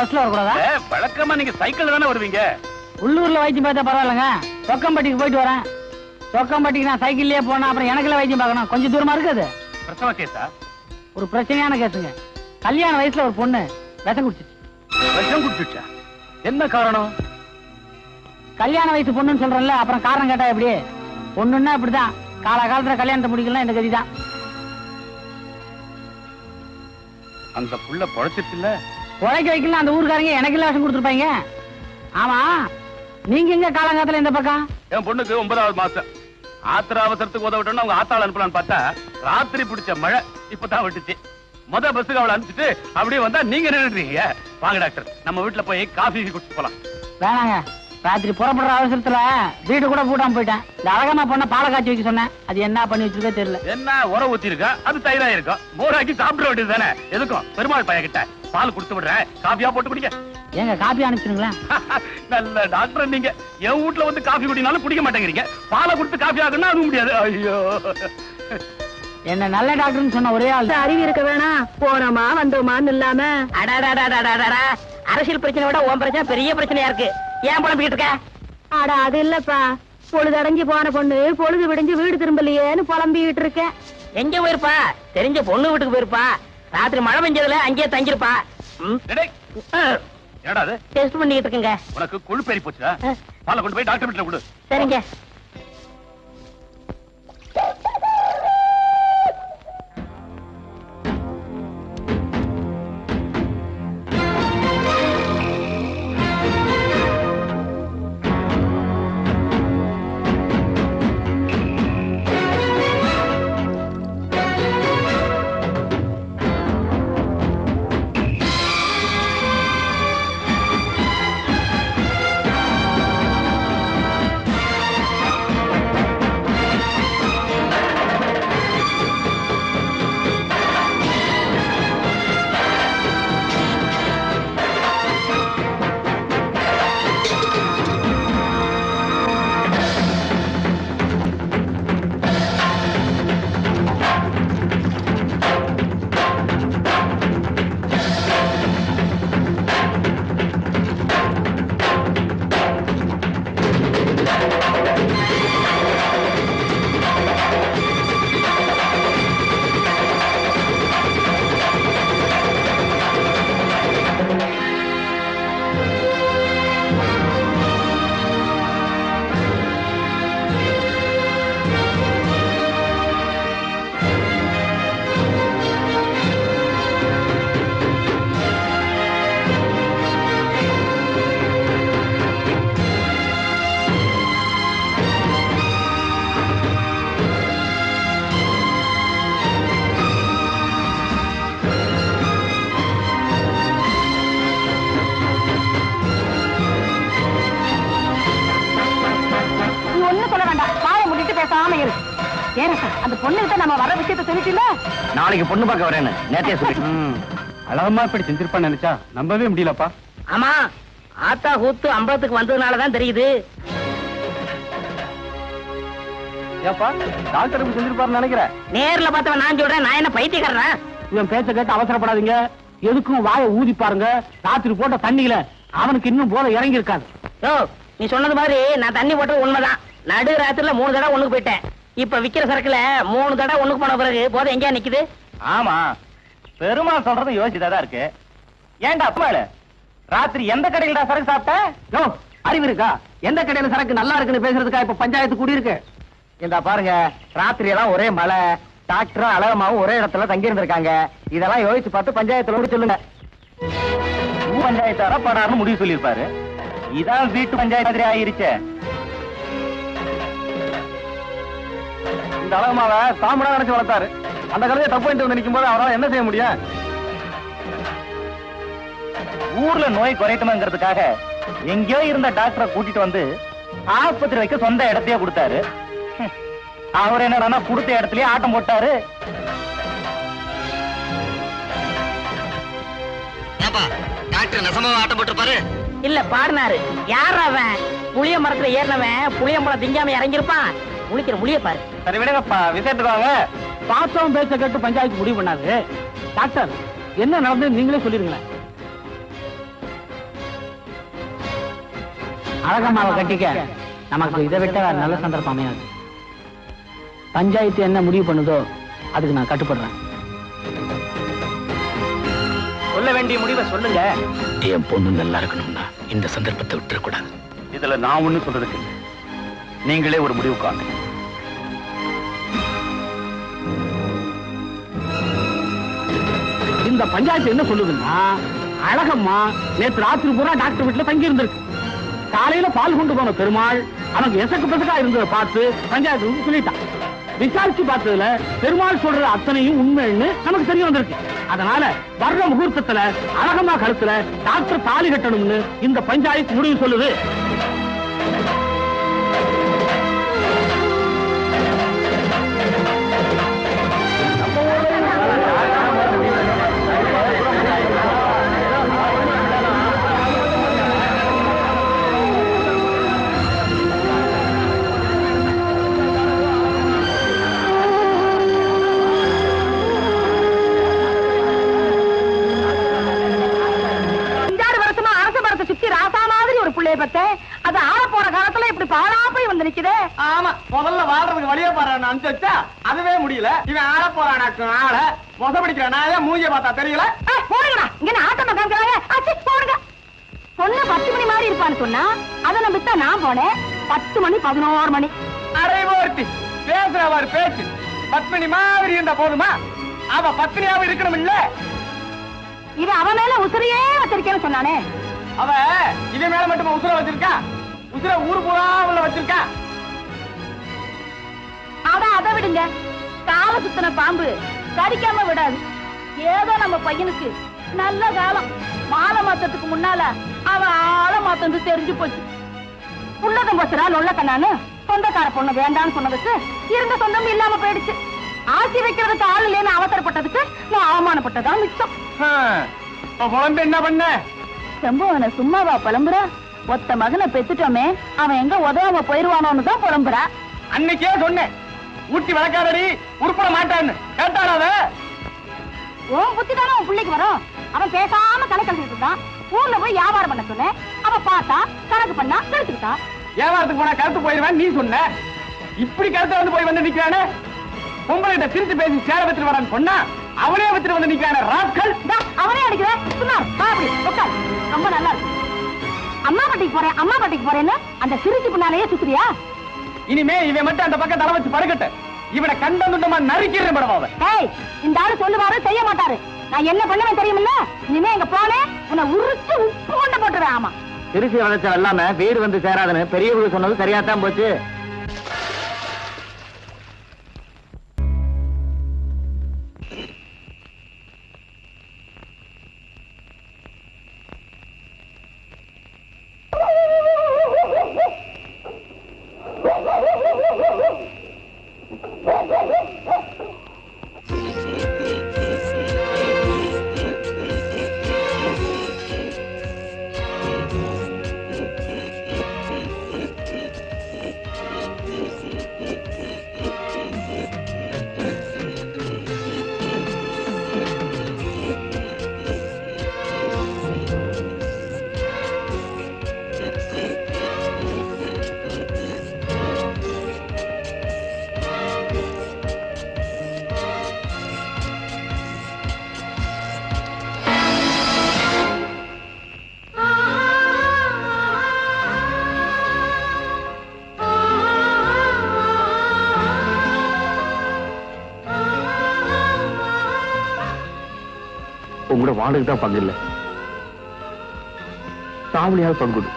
பஸ்ல வரக்கூடாதா? வழக்கமா நீங்க சைக்கிள் தானே வருவீங்க? உள்ளூர்ல வைத்தியம் பார்த்தா பரவாயில்லைங்க. சொக்கம்பட்டிக்கு போயிட்டு வரேன். சொக்கம்பட்டிக்கு நான் சைக்கிள்லயே போனா அப்புறம் எனக்குல வைத்தியம் பார்க்கணும். கொஞ்சம் தூரமா இருக்குது பிரசவ கேஸா? ஒரு பிரச்சனையான கேஸுங்க. கல்யாண வயசுல ஒரு பொண்ணு விஷம் குடிச்சிச்சு. விஷம் குடிச்சுச்சா? என்ன காரணம்? கல்யாண வயசு பொண்ணுன்னு சொல்றேன்ல அப்புறம் காரணம் கேட்டா எப்படி? பொண்ணுன்னா இப்படிதான். கால காலத்துல கல்யாணத்தை முடிக்கலாம் இந்த கதிதான். அந்த புள்ள பொழைச்சிட்டு இல்ல உழைக்க வைக்கலாம் அந்த ஊருக்காரங்க எனக்கு இல்ல விஷம் கொடுத்துருப்பாங்க? ஆமா நீங்க எங்க காலங்காலத்துல இந்த பக்கம்? என் பொண்ணுக்கு ஒன்பதாவது மாசம். ஆத்திர அவசரத்துக்கு உதவிட்டோம்னு அவங்க ஆத்தாள் அனுப்பலான்னு பார்த்தா ராத்திரி பிடிச்ச மழை இப்பதான் விட்டுச்சு. முத பஸ்ஸுக்கு அவளை அனுப்பிச்சிட்டு அப்படியே வந்தா நீங்க நின்றுட்டீங்க வாங்க டாக்டர் நம்ம வீட்டுல போய் காஃபி குடிச்சு போலாம். வேணாங்க. ராத்திரி புறப்படுற அவசரத்துல வீடு கூட பூட்டாம போயிட்டேன். இந்த அழகமா பொண்ண பாலை காய்ச்சி வைக்க சொன்னேன். அது என்ன பண்ணி வச்சிருக்கோ தெரியல. என்ன உர ஊத்தி இருக்கா அது தயிரா இருக்கும் மோராக்கி சாப்பிட வேண்டியது தானே? எதுக்கும் பெருமாள் பையன் கிட்ட. பால் கொடுத்து விடுறேன். காஃபியா போட்டு குடிங்க. ஏங்க காப்பி அனுப்பிச்சிருங்களேன். நல்ல டாக்டர் நீங்க. என் வீட்ல வந்து காஃபி குடினாலும் குடிக்க மாட்டேங்கிறீங்க. பாலை கொடுத்து காஃபி ஆகுன்னா அதுவும் முடியாது. ஐயோ. என்ன நல்ல டாக்டர்னு சொன்ன ஒரே ஆள். அறிவு இருக்க வேணாம் போனோமா வந்தோமான்னு இல்லாம. அடாடாடாடாடாடா. அரசியல் பிரச்சனை விட உன் பிரச்சனை பெரிய பிரச்சனையா இருக்கு ஏன் புலம்பிக்கிட்டு இருக்க? அட அது இல்லப்பா. பொழுது அடைஞ்சு போன பொண்ணு பொழுது விடிஞ்சு வீடு திரும்பலையேன்னு புலம்பிக்கிட்டு இருக்கேன் எங்க போயிருப்பா? தெரிஞ்ச பொண்ணு வீட்டுக்கு போயிருப்பா. ராத்திரி மழை பெஞ்சதுல அங்கேயே தங்கிருப்பா டேய், என்னடா அது? டெஸ்ட் பண்ணிக்கிட்டு இருக்குங்க. உனக்கு கொழுப்பேறி போச்சா பாலை கொண்டு போய் டாக்டர் வீட்டுல கொடு. சரிங்க. ஏறா அந்த பொண்ணுகிட்ட நம்ம வர விஷயத்த சொல்லிட்டுல நாளைக்கு பொண்ணு பார்க்க வரேன்னு நேத்தே சொல்லி அழகமா இப்படி செஞ்சிருப்பான்னு நினைச்சா நம்பவே முடியலப்பா. ஆமா ஆத்தா கூத்து அம்பலத்துக்கு வந்ததுனாலதான் தெரியுது. ஏப்பா டாக்டர் இப்படி செஞ்சிருப்பாருன்னு நினைக்கிறேன் நேர்ல பார்த்தவன் நான் சொல்றேன் நான் என்ன பைத்தியக்காரனா? இவன் பேச்ச கேட்டு அவசரப்படாதீங்க. எதுக்கும் வாயை ஊதி பாருங்க. ராத்திரி போட்ட தண்ணியில அவனுக்கு இன்னும் போல இறங்கி இருக்காது நீ சொன்னது மாதிரி நான் தண்ணி போட்டது உண்மைதான். நடு ராத்திரில மூணு தடவை ஒண்ணுக்கு போயிட்டேன். இப்ப விக்கிற சரக்குல மூணு தடவை ஒண்ணுக்கு போன பிறகு போதும் எங்கேயா நிக்குது? ஆமா. பெருமாள் சொல்றது யோசிச்சுதான் இருக்கு. ஏன்டா அப்பாளு ராத்திரி எந்த கடையிலடா சரக்கு சாப்பிட்ட? யோ அறிவு இருக்கா? எந்த கடையில சரக்கு நல்லா இருக்குன்னு பேசுறதுக்கா இப்ப பஞ்சாயத்து கூடி இருக்கு? இந்த பாருங்க ராத்திரி எல்லாம் ஒரே மழை. டாக்டரும் அழகமாவும் ஒரே இடத்துல தங்கி இருந்திருக்காங்க இதெல்லாம் யோசிச்சு பார்த்து பஞ்சாயத்துல கூட சொல்லுங்க. ஊர் பஞ்சாயத்தாரா படாருன்னு முடிவு சொல்லியிருப்பாரு. இதான் வீட்டு பஞ்சாயத்து மாதிரி ஆயிருச்சே. இந்த அழகமாவ தாமடா நினைச்சு வளர்த்தாரு. அந்த கதையை தப்பு வந்து நிற்கும் போது அவரால் என்ன செய்ய முடியும்? ஊர்ல நோய் குறையட்டுமாங்கிறதுக்காக எங்கேயோ இருந்த டாக்டரை கூட்டிட்டு வந்து ஆஸ்பத்திரி வைக்க சொந்த இடத்தையே கொடுத்தாரு. அவர் என்னடான்னா கொடுத்த இடத்துலயே ஆட்டம் போட்டாரு. டாக்டர் நெசமாவா ஆட்டம் போட்டிருப்பாரு? இல்ல பாடினாரு. யார் அவன்? புளிய மரத்துல ஏறினவன் புளியம்பழம் திங்காம இறங்கிருப்பான் முழிக்கிற முழிய பாரு. சரி விடுங்கப்பா விஷயத்துக்கு வாங்க பார்த்தவன் பேச்ச கேட்டு பஞ்சாயத்து முடிவு பண்ணாது. டாக்டர் என்ன நடந்தது நீங்களே சொல்லிருங்களேன் அழகம்மாவை கட்டிக்க. நமக்கு இதை விட்ட வேற நல்ல சந்தர்ப்பம் அமையாது. பஞ்சாயத்து என்ன முடிவு பண்ணுதோ அதுக்கு நான் கட்டுப்படுறேன். சொல்ல வேண்டிய முடிவை சொல்லுங்க. என் பொண்ணு நல்லா இருக்கணும்னா இந்த சந்தர்ப்பத்தை விட்டுறக்கூடாது. இதுல நான் ஒண்ணு சொல்றதுக்கு இல்லை. நீங்களே ஒரு முடிவு காங்க இந்த பஞ்சாயத்து என்ன சொல்லுதுன்னா அழகம்மா நேற்று ராத்திரி பூரா டாக்டர் வீட்டுல தங்கி இருந்திருக்கு காலையில பால் கொண்டு போன பெருமாள் அவனுக்கு எசக்கு பெசக்கா இருந்ததை பார்த்து பஞ்சாயத்து வந்து சொல்லிட்டான். விசாரிச்சு பார்த்ததுல பெருமாள் சொல்ற அத்தனையும் உண்மைன்னு நமக்கு தெரிய வந்திருக்கு. அதனால வர்ற முகூர்த்தத்துல அழகமா கழுத்துல டாக்டர் தாலி கட்டணும்னு இந்த பஞ்சாயத்து முடிவு சொல்லுது. புள்ளைய பத்தேன் அது ஆள போற காலத்துல இப்படி பாழா போய் வந்து நிக்குதே. ஆமா முதல்ல வாழ்றதுக்கு வழியே பாரு அனுப்பிச்சு வச்சா அதுவே முடியல. இவன் ஆள போறானாக்கு ஆள மொச பிடிக்கிற நான் மூஞ்சிய பார்த்தா தெரியல. ஏய், போடுங்கடா இங்க என்ன ஆட்டம் காமிக்கிறாங்க அச்சி போடுங்க. பொண்ணு பத்து மணி மாதிரி இருப்பான்னு சொன்னா அதை நான் போனேன். பத்து மணி பதினோரு மணி. அரைவோர்த்தி பேசுறவர் பேச்சு. பத்மினி மாதிரி இருந்தா போதுமா? அவ பத்னியாவும் இருக்கணும் இல்ல இது அவன் மேல உசிரியே வச்சிருக்கேன்னு சொன்னானே. அவ இவன் மேல மட்டுமா உசுர வச்சிருக்கா? உசுர ஊரு பூரா உள்ள வச்சிருக்கா? அட அதை விடுங்க. கால சுத்தின பாம்பு கடிக்காம விடாது. ஏதோ நம்ம பையனுக்கு நல்ல காலம் மாலை மாத்தத்துக்கு முன்னால அவன் ஆள மாத்தந்து தெரிஞ்சு போச்சு. உள்ளதம் போச்சுரா நொல்ல கண்ணான்னு? சொந்தக்கார பொண்ணு வேண்டான்னு சொன்னதுக்கு இருந்த சொந்தம் இல்லாம போயிடுச்சு. ஆசி வைக்கிறதுக்கு ஆள் இல்லைன்னு அவசரப்பட்டதுக்கு நான் அவமானப்பட்டதா மிச்சம். என்ன பண்ண? செம்புவனை சும்மாவா புலம்புற? ஒத்த மகனை பெத்துட்டோமே அவன் எங்க உதவாம போயிருவானோன்னு தான் புலம்புறா. அன்னைக்கே சொன்னேன். ஊட்டி வளர்க்காதடி உருப்பட மாட்டான்னு. கேட்டாளா அவ? உன் புத்தி தானே உன் பிள்ளைக்கு வரும். அவன் பேசாம கலை கழிச்சிட்டு இருந்தான். ஊர்ல போய் வியாபாரம் பண்ண சொன்னேன். அவ பார்த்தா கணக்கு பண்ணா கழிச்சுக்கிட்டா வியாபாரத்துக்கு போனா கருத்து போயிருவேன் நீ சொன்ன. இப்படி கருத்து வந்து போய் வந்து நிக்கிறானே? பொம்பளை கிட்ட சிரித்து பேசி சேர வச்சுட்டு வரான்னு சொன்னா அவனே வச்சுட்டு வந்து நிக்கிறானே ராஸ்கல். அவனே அடிக்கிறேன் சுமார் வா அப்படி உட்கார். ரொம்ப நல்லா இருக்கு. அம்மா பாட்டிக்கு போறேன் அம்மா பாட்டிக்கு போறேன்னு அந்த சிரிச்சு பின்னாலேயே சுத்துறியா? இனிமே இவன் மட்டும் அந்த பக்கம் தலை வச்சு படுக்கட்ட. இவனை கண்ட துண்டமா நறுக்கிறேன் படம் அவன். ஏய் இந்த ஆளு சொல்லுவாரு செய்ய மாட்டாரு. நான் என்ன பண்ணுவேன் தெரியுமில்ல? இனிமே எங்க போனேன் உன்னை உரிச்சு உப்பு கொண்டு போட்டுருவேன் ஆமா. திருச்சி வளர்ச்சா இல்லாம வீடு வந்து சேராதுன்னு பெரியவங்க சொன்னது சரியா தான் போச்சு. உங்களோட வாடகை தான் பங்கு இல்லை. சாவலியாவது பங்குடு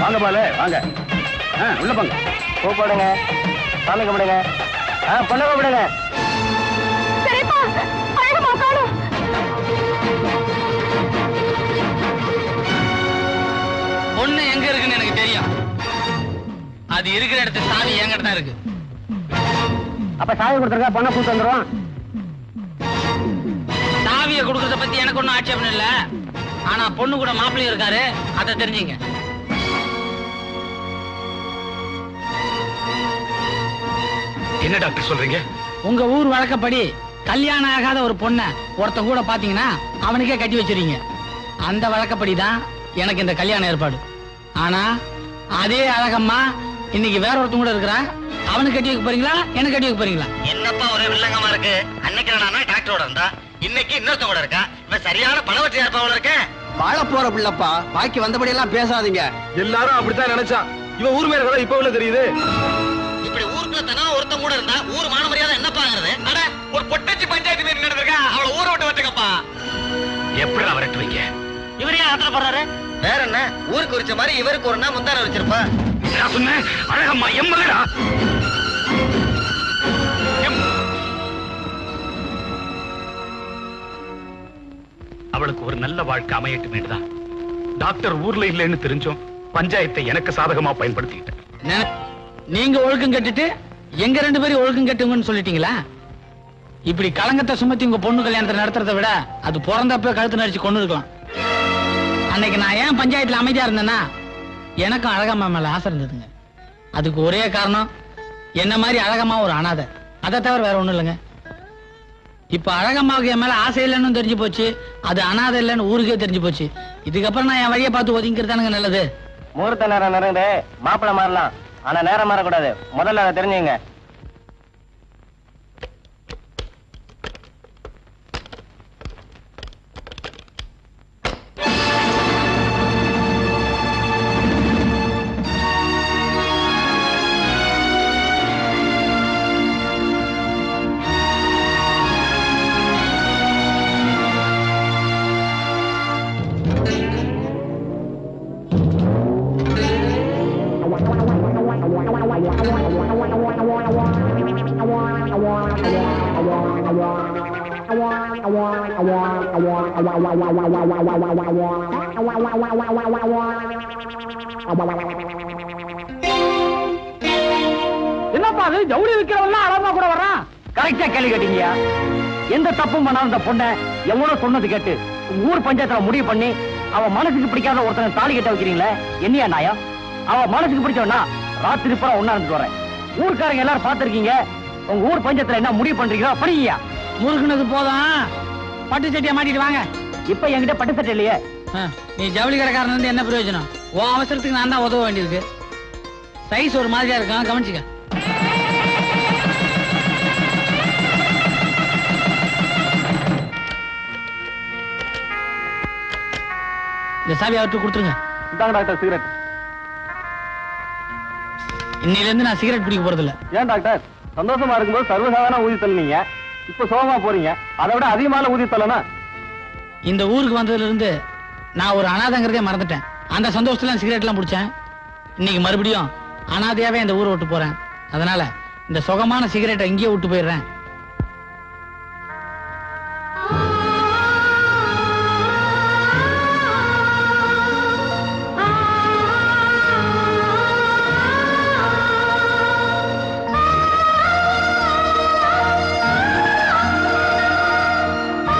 வாங்க பாலு வாங்க. ஆ, உள்ள போங்க. கூப்பிடுங்க சாமி கும்பிடுங்க. ஆ பொண்ணை கூப்பிடுங்க எங்க இருக்குன்னு எனக்கு தெரியும். அது இருக்கிற இடத்து சாவி என்கிட்ட தான் இருக்கு. அப்ப சாவி கொடுத்துருக்க பொண்ணை கூட்டு வந்துருவான்? சாவியை கொடுக்கறத பத்தி எனக்கு ஒண்ணும் ஆட்சேபம் இல்ல. ஆனா பொண்ணு கூட மாப்பிள்ளையும் இருக்காரு அதை தெரிஞ்சுங்க. என்ன டாக்டர் சொல்றீங்க? உங்க ஊர் வழக்கப்படி கல்யாணம் ஆகாத ஒரு பொண்ண ஒருத்தன் கூட பாத்தீங்கன்னா அவனுக்கே கட்டி வச்சிருங்க அந்த வழக்கப்படி தான் எனக்கு இந்த கல்யாண ஏற்பாடு. ஆனா அதே அழகம்மா இன்னைக்கு வேற ஒருத்தன் கூட இருக்கிறா அவனுக்கு கட்டி வைக்க போறீங்களா? எனக்கு கட்டி வைக்க போறீங்களா? என்னப்பா ஒரே வில்லங்கமா இருக்கு? அன்னைக்கு நான் டாக்டரோட இருந்தா இன்னைக்கு இன்னொருத்த கூட இருக்கா இவன் சரியான பணவற்றி ஏற்பாவோட இருக்கேன் வாழ போற பிள்ளப்பா பாக்கி வந்தபடி எல்லாம் பேசாதீங்க. எல்லாரும் அப்படித்தான் நினைச்சான். இவன் ஊர் மேல இப்ப உள்ள தெரியுது. இப்படி ஊருக்குள்ள தனா ஒருத்தன் கூட இருந்தா ஊர் மான மரியாதை என்னப்பாங்கிறது? அட ஒரு பொட்டச்சி பஞ்சாயத்து மீறி நடந்திருக்கா அவளை ஊரை விட்டு வச்சுக்கப்பா. எப்படி வரட்டு வைக்க இவரே ஆத்திரப்படுறாரு வேற என்ன? ஊருக்கு குறிச்ச மாதிரி இவருக்கு ஒரு நாள் முந்தான வச்சிருப்பா. நான் சொன்னேன் அழகம்மா எம்மகடா அவளுக்கு ஒரு நல்ல வாழ்க்கை அமையட்டும் வேண்டுதான் டாக்டர் ஊர்ல இல்லைன்னு தெரிஞ்சோம் பஞ்சாயத்தை எனக்கு சாதகமா பயன்படுத்திக்கிட்டேன். நீங்க ஒழுக்கம் கட்டுட்டு எங்க ரெண்டு பேரும் ஒழுக்கம் கட்டுங்கன்னு சொல்லிட்டீங்களா? இப்படி களங்கத்தை சுமத்தி உங்க பொண்ணு கல்யாணத்தை நடத்துறதை விட அது பிறந்தப்ப கழுத்து நடிச்சு கொண்டு இருக்கலாம் அன்னைக்கு நான் ஏன் பஞ்சாயத்துல அமைதியா இருந்தேன்னா எனக்கும் அழகம்மா மேல ஆசை இருந்ததுங்க. அதுக்கு ஒரே காரணம் என்ன மாதிரி அழகம்மா ஒரு அனாதை. அதை தவிர வேற ஒண்ணும் இல்லைங்க. இப்ப அழகம்மாவுக்கு என் மேல ஆசை இல்லைன்னு தெரிஞ்சு போச்சு அது அனாதை இல்லைன்னு ஊருக்கே தெரிஞ்சு போச்சு. இதுக்கப்புறம் நான் என் வழியை பார்த்து ஒதுங்கிறதானுங்க நல்லது. முகூர்த்த நேரம் நிறைந்து மாப்பிள்ள மாறலாம். ஆனா நேரம் மாறக்கூடாது. முதல்ல அதை தெரிஞ்சுங்க. என்னப்பா அது? ஜவுளி விக்கிறவன்லாம் அழகமா கூட வர்றான். கரெக்டா கேள்வி கேட்டீங்கயா எந்த தப்பும் பண்ணாத அந்த பொண்ணை எவ்வளவு சொன்னது கேட்டு உங்க ஊர் பஞ்சாயத்துல முடிவு பண்ணி அவ மனசுக்கு பிடிக்காத ஒருத்தனை தாலி கட்ட வைக்கிறீங்களே என்னையா நாயம் அவ மனசுக்கு பிடிச்சவனா ராத்திரி பூரா ஒண்ணா இருந்துட்டு வரேன் ஊர்க்காரங்க எல்லாரும் பார்த்திருக்கீங்க உங்க ஊர் பஞ்சாயத்துல என்ன முடிவு பண்றீங்களோ படிங்கயா முருகுனது போதும். பட்டு சட்டியை மாட்டிட்டு வாங்க. இப்ப என்கிட்ட பட்டு சட்டை இல்லையே. நீ ஜவுளி கடைக்காரன் வந்து என்ன பிரயோஜனம்? உன் அவசரத்துக்கு நான் தான் உதவ வேண்டியிருக்கு சைஸ் ஒரு மாதிரியா இருக்கும் கவனிச்சுக்க. இந்த சாவி அவர்கிட்ட கொடுத்துருங்க. இதாங்க டாக்டர் சிகரெட். இன்னையில இருந்து நான் சிகரெட் பிடிக்க போறது இல்ல ஏன் டாக்டர்? சந்தோஷமா இருக்கும்போது சர்வசாதாரண ஊதி தள்ளுனீங்க. இப்ப சோகமா போறீங்க. அதை விட அதிகமான ஊதி தள்ளனா இந்த ஊருக்கு வந்ததுல இருந்து நான் ஒரு அனாதைங்கிறதே மறந்துட்டேன். அந்த சந்தோஷத்துல சிகரெட் எல்லாம் பிடிச்சேன். இன்னைக்கு மறுபடியும் அனாதையாவே இந்த ஊரை விட்டு போறேன். அதனால இந்த சுகமான சிகரெட்டை இங்கேயே விட்டு போயிடுறேன்.